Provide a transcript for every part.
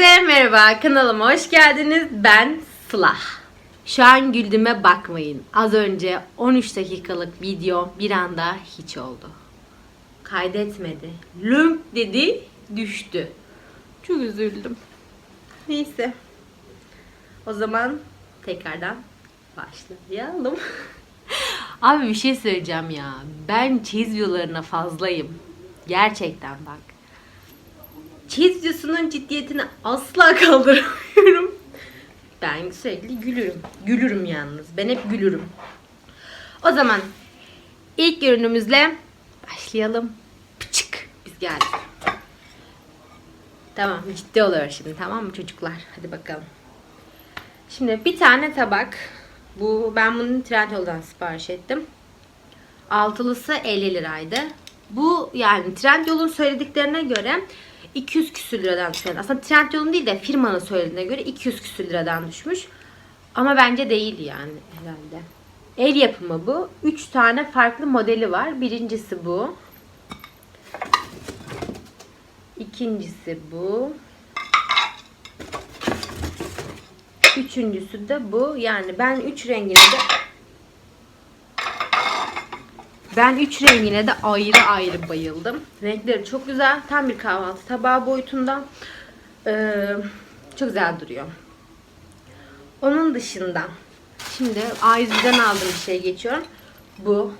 Herkese merhaba, kanalıma hoş geldiniz. Ben Sıla. Şu an güldüğüme bakmayın. Az önce 13 dakikalık video bir anda hiç oldu. Kaydetmedi. Lümp dedi, düştü. Çok üzüldüm. Neyse. O zaman tekrardan başlayalım. Abi bir şey söyleyeceğim ya. Ben çiz videolarına fazlayım. Gerçekten bak. Videosunun ciddiyetini asla kaldıramıyorum. Ben sürekli gülürüm. Gülürüm yalnız. Ben hep gülürüm. O zaman ilk ürünümüzle başlayalım. Pıçık. Biz geldik. Tamam ciddi oluyor şimdi tamam mı çocuklar? Hadi bakalım. Şimdi bir tane tabak. Bu ben bunu Trendyol'dan sipariş ettim. Altılısı 50 liraydı. Bu yani Trendyol'un söylediklerine göre 200 küsür liradan düşmüş. Aslında Trendyol'un değil de firmanın söylediğine göre 200 küsür liradan düşmüş. Ama bence değil yani herhalde. El yapımı bu. 3 tane farklı modeli var. Birincisi bu. İkincisi bu. Üçüncüsü de bu. Yani ben üç rengini de ben üç rengine de ayrı ayrı bayıldım. Renkleri çok güzel. Tam bir kahvaltı tabağı boyutunda. Ee, çok güzel duruyor. Onun dışında şimdi A101'den aldığım bir şey geçiyorum. Bu.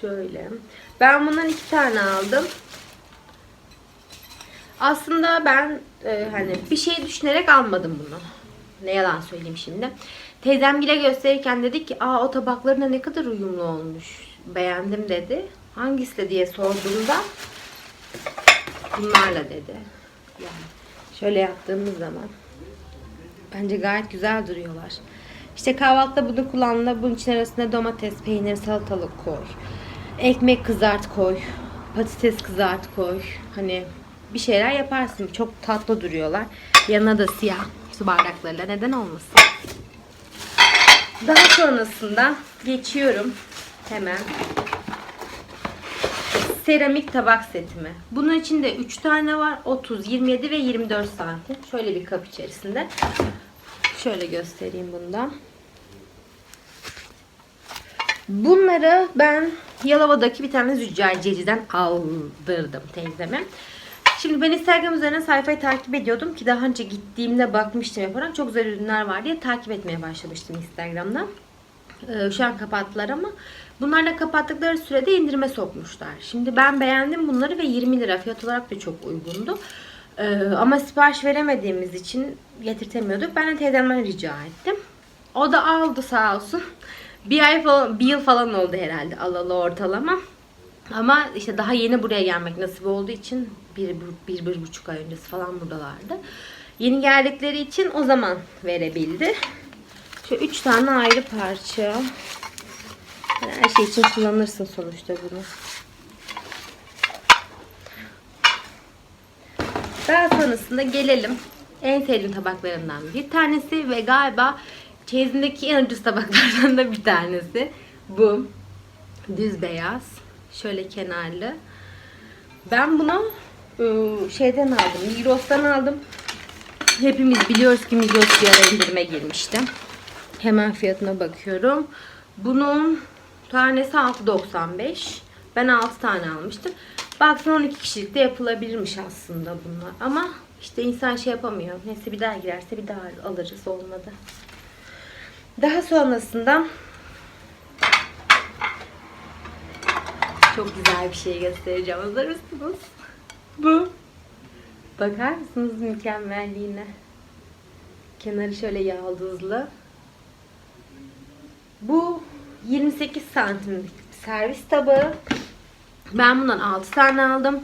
Şöyle. Ben bundan iki tane aldım. Aslında ben e, hani bir şey düşünerek almadım bunu. Ne yalan söyleyeyim şimdi. Teyzemgile gösterirken dedi ki aa o tabaklarına ne kadar uyumlu olmuş. Beğendim dedi. Hangisi de diye sorduğumda bunlarla dedi. Yani şöyle yaptığımız zaman bence gayet güzel duruyorlar. İşte kahvaltıda bunu kullanma. Bunun için arasına domates, peynir, salatalık koy. Ekmek kızart koy. Patates kızart koy. Hani bir şeyler yaparsın. Çok tatlı duruyorlar. Yanına da siyah su bardaklarıyla neden olmasın. Daha sonrasında geçiyorum hemen seramik tabak setimi. Bunun içinde 3 tane var. 30, 27 ve 24 santim. Şöyle bir kap içerisinde. Şöyle göstereyim bundan. Bunları ben Yalova'daki bir tane züccaciyeciden aldırdım teyzeme. Şimdi ben Instagram üzerinden sayfayı takip ediyordum ki daha önce gittiğimde bakmıştım yaparak çok güzel ürünler var diye takip etmeye başlamıştım Instagram'dan. Ee, şu an kapattılar ama bunlar da kapattıkları sürede indirime sokmuşlar. Şimdi ben beğendim bunları ve 20 lira fiyat olarak da çok uygundu. Ee, ama sipariş veremediğimiz için getirtemiyorduk. Ben de teyzemden rica ettim. O da aldı sağ olsun. Bir ay falan, bir yıl falan oldu herhalde alalı ortalama. Ama işte daha yeni buraya gelmek nasip olduğu için bir, bir, bir, bir buçuk ay öncesi falan buradalardı. Yeni geldikleri için o zaman verebildi. Şu üç tane ayrı parça. Her şey için kullanırsın sonuçta bunu. Daha sonrasında gelelim en sevdiğim tabaklarından bir tanesi ve galiba çeyizindeki en ucuz tabaklardan da bir tanesi. Bu düz beyaz. Şöyle kenarlı. Ben bunu ıı, şeyden aldım. Migros'tan aldım. Hepimiz biliyoruz ki Migros bir ara indirime girmişti. Hemen fiyatına bakıyorum. Bunun tanesi 6.95. Ben 6 tane almıştım. Baksana 12 kişilik de yapılabilirmiş aslında bunlar. Ama işte insan şey yapamıyor. Neyse bir daha girerse bir daha alırız. Olmadı. Daha sonrasında çok güzel bir şey göstereceğim. Hazır mısınız? Bu. Bakar mısınız mükemmelliğine? Kenarı şöyle yaldızlı. Bu 28 santimlik servis tabağı. Ben bundan 6 tane aldım.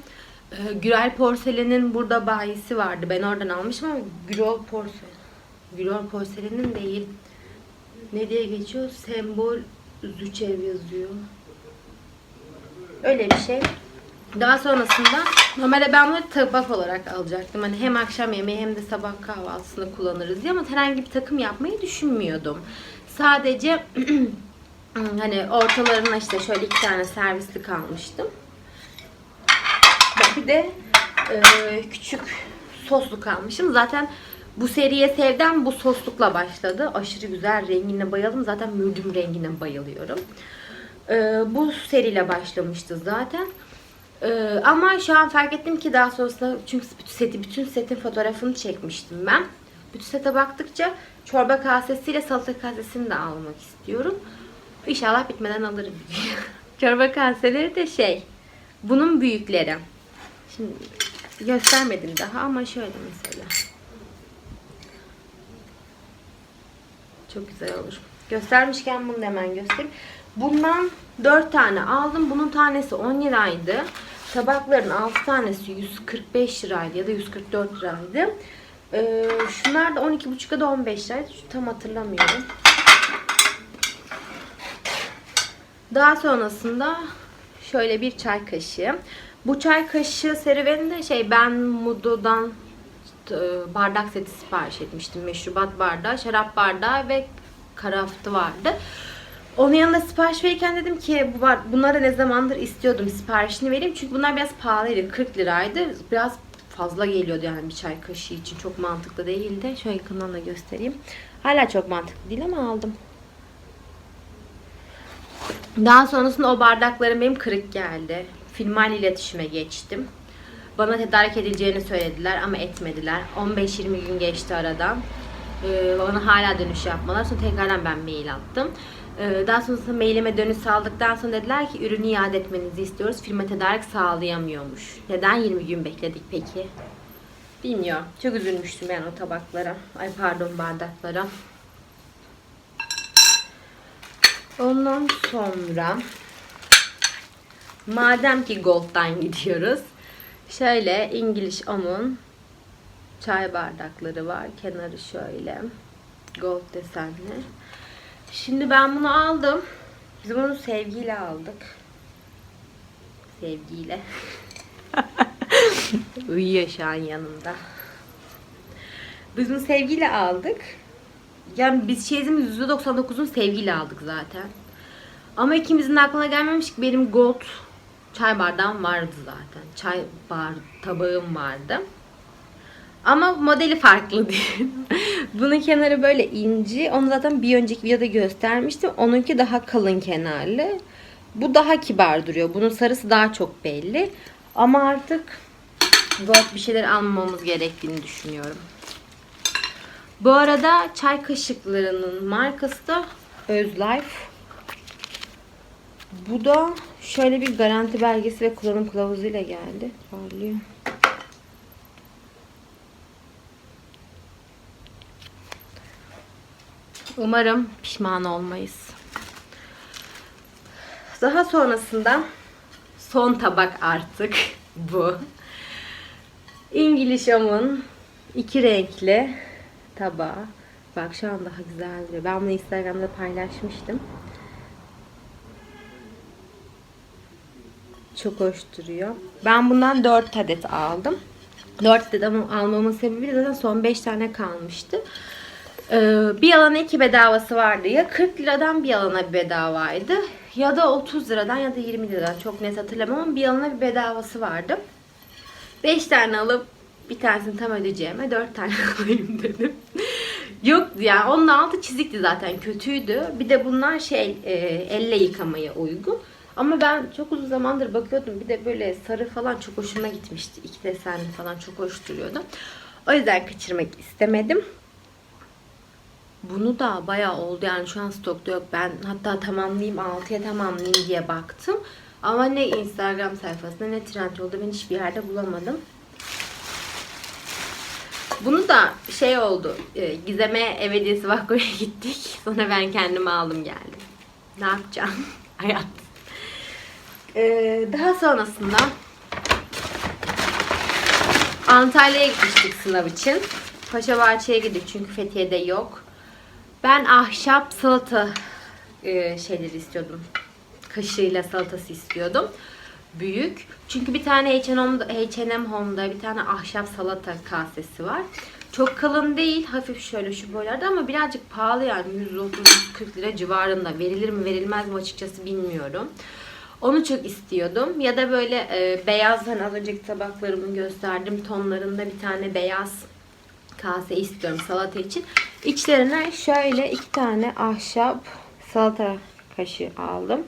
Ee, Gürel Porselen'in burada bayisi vardı. Ben oradan almışım ama Gürol Porselen. Gürol Porselen'in değil. Ne diye geçiyor? Sembol Züçev yazıyor. Öyle bir şey. Daha sonrasında normalde ben bunu tabak olarak alacaktım. Hani hem akşam yemeği hem de sabah kahvaltısında kullanırız diye ama herhangi bir takım yapmayı düşünmüyordum. Sadece hani ortalarına işte şöyle iki tane servislik almıştım. Bir de e, küçük sosluk almışım. Zaten bu seriye sevden bu soslukla başladı. Aşırı güzel rengine bayıldım. Zaten mürdüm rengine bayılıyorum. E, bu seriyle başlamıştı zaten. E, ama şu an fark ettim ki daha sonrasında çünkü bütün seti, bütün setin fotoğrafını çekmiştim ben. Bütün sete baktıkça çorba kasesiyle salata kasesini de almak istiyorum. İnşallah bitmeden alırım. çorba kaseleri de şey, bunun büyükleri. Şimdi göstermedim daha ama şöyle mesela. Çok güzel olur. Göstermişken bunu da hemen göstereyim. Bundan 4 tane aldım. Bunun tanesi 10 liraydı. Tabakların 6 tanesi 145 liraydı ya da 144 liraydı. Ee, şunlar da 12,5 ya da 15 liraydı. Tam hatırlamıyorum. Daha sonrasında şöyle bir çay kaşığı. Bu çay kaşığı serüveninde şey ben Mudo'dan e, bardak seti sipariş etmiştim. Meşrubat bardağı, şarap bardağı ve karaftı vardı. Onun yanında sipariş verirken dedim ki bu var, bunları ne zamandır istiyordum siparişini vereyim. Çünkü bunlar biraz pahalıydı. 40 liraydı. Biraz fazla geliyordu yani bir çay kaşığı için. Çok mantıklı değildi. Şöyle yakından da göstereyim. Hala çok mantıklı değil ama aldım. Daha sonrasında o bardaklarım benim kırık geldi. Firmayla iletişime geçtim. Bana tedarik edileceğini söylediler ama etmediler. 15-20 gün geçti aradan. Ee, bana hala dönüş yapmalar. Sonra tekrardan ben mail attım. Ee, daha sonrasında mailime dönüş sağladıktan sonra dediler ki ürünü iade etmenizi istiyoruz. Firma tedarik sağlayamıyormuş. Neden 20 gün bekledik peki? Bilmiyorum. Çok üzülmüştüm yani o tabaklara. Ay pardon bardaklara. Ondan sonra madem ki Gold'dan gidiyoruz. Şöyle English Omun çay bardakları var. Kenarı şöyle. Gold desenli. Şimdi ben bunu aldım. Biz bunu sevgiyle aldık. Sevgiyle. Uyuyor şu an yanımda. Biz bunu sevgiyle aldık. Yani biz çeyizimiz %99'un sevgiyle aldık zaten. Ama ikimizin de aklına gelmemiş ki benim gold çay bardağım vardı zaten. Çay bar tabağım vardı. Ama modeli farklı değil. Bunun kenarı böyle inci. Onu zaten bir önceki videoda göstermiştim. Onunki daha kalın kenarlı. Bu daha kibar duruyor. Bunun sarısı daha çok belli. Ama artık gold bir şeyler almamamız gerektiğini düşünüyorum. Bu arada çay kaşıklarının markası da Özlife. Bu da şöyle bir garanti belgesi ve kullanım kılavuzu ile geldi. Parlıyor. Umarım pişman olmayız. Daha sonrasında son tabak artık bu. İngiliz Home'un iki renkli tabağı. Bak şu an daha güzel duruyor. Ben bunu Instagram'da paylaşmıştım. Çok hoş duruyor. Ben bundan 4 adet aldım. 4 adet almamın sebebi de zaten son 5 tane kalmıştı. Ee, bir alana iki bedavası vardı. Ya 40 liradan bir alana bir bedavaydı. Ya da 30 liradan ya da 20 liradan. Çok net hatırlamam ama bir alana bir bedavası vardı. 5 tane alıp bir tanesini tam ödeyeceğime 4 tane alayım dedim. Yok yani onun altı çizikti zaten kötüydü. Bir de bunlar şey e, elle yıkamaya uygun. Ama ben çok uzun zamandır bakıyordum. Bir de böyle sarı falan çok hoşuma gitmişti. İki desenli falan çok hoş duruyordu. O yüzden kaçırmak istemedim. Bunu da bayağı oldu yani şu an stokta yok. Ben hatta tamamlayayım 6'ya tamamlayayım diye baktım. Ama ne Instagram sayfasında ne Trendyol'da ben hiçbir yerde bulamadım. Bunu da şey oldu. e, Gizem'e ev hediyesi Vakko'ya gittik. Sonra ben kendime aldım geldim. Ne yapacağım? Hayat. Ee, daha sonrasında Antalya'ya gitmiştik sınav için. Paşa Bahçe'ye gittik çünkü Fethiye'de yok. Ben ahşap salata e, şeyleri istiyordum. Kaşığıyla salatası istiyordum. Büyük. Çünkü bir tane H&M'da, H&M Home'da bir tane ahşap salata kasesi var. Çok kalın değil. Hafif şöyle şu boylarda ama birazcık pahalı yani. 130-140 lira civarında. Verilir mi verilmez mi açıkçası bilmiyorum. Onu çok istiyordum. Ya da böyle e, beyaz hani az önceki tabaklarımı gösterdim tonlarında bir tane beyaz kase istiyorum salata için. İçlerine şöyle iki tane ahşap salata kaşığı aldım.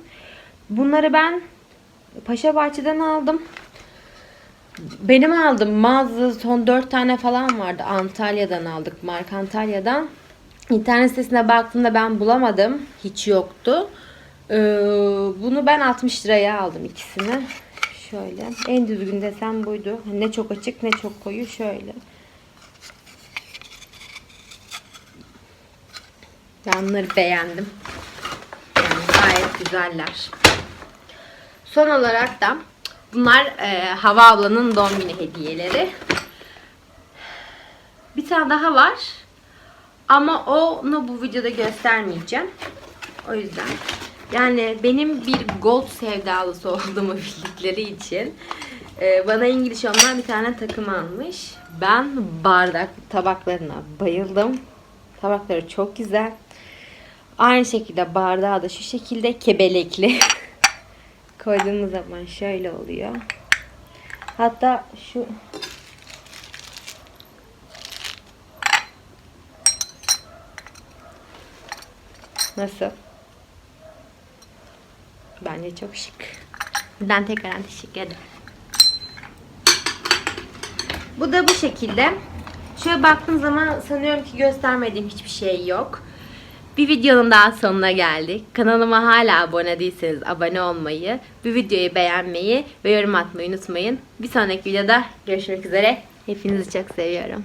Bunları ben Paşa Bahçe'den aldım. Benim aldım mağazada son 4 tane falan vardı. Antalya'dan aldık. Mark Antalya'dan. İnternet sitesine baktığımda ben bulamadım. Hiç yoktu. Ee, bunu ben 60 liraya aldım ikisini. Şöyle. En düzgün desem buydu. Ne çok açık ne çok koyu. Şöyle. Ben bunları beğendim. Yani gayet güzeller. Son olarak da bunlar e, Hava ablanın doğum günü hediyeleri. Bir tane daha var. Ama onu bu videoda göstermeyeceğim. O yüzden. Yani benim bir gold sevdalısı olduğumu bildikleri için e, bana İngiliz onlar bir tane takım almış. Ben bardak tabaklarına bayıldım. Tabakları çok güzel. Aynı şekilde bardağı da şu şekilde kebelekli. Koyduğumuz zaman şöyle oluyor. Hatta şu Nasıl? Bence çok şık. Ben tekrardan teşekkür ederim. Bu da bu şekilde. Şöyle baktığım zaman sanıyorum ki göstermediğim hiçbir şey yok. Bir videonun daha sonuna geldik. Kanalıma hala abone değilseniz abone olmayı, bu videoyu beğenmeyi ve yorum atmayı unutmayın. Bir sonraki videoda görüşmek üzere. Hepinizi çok seviyorum.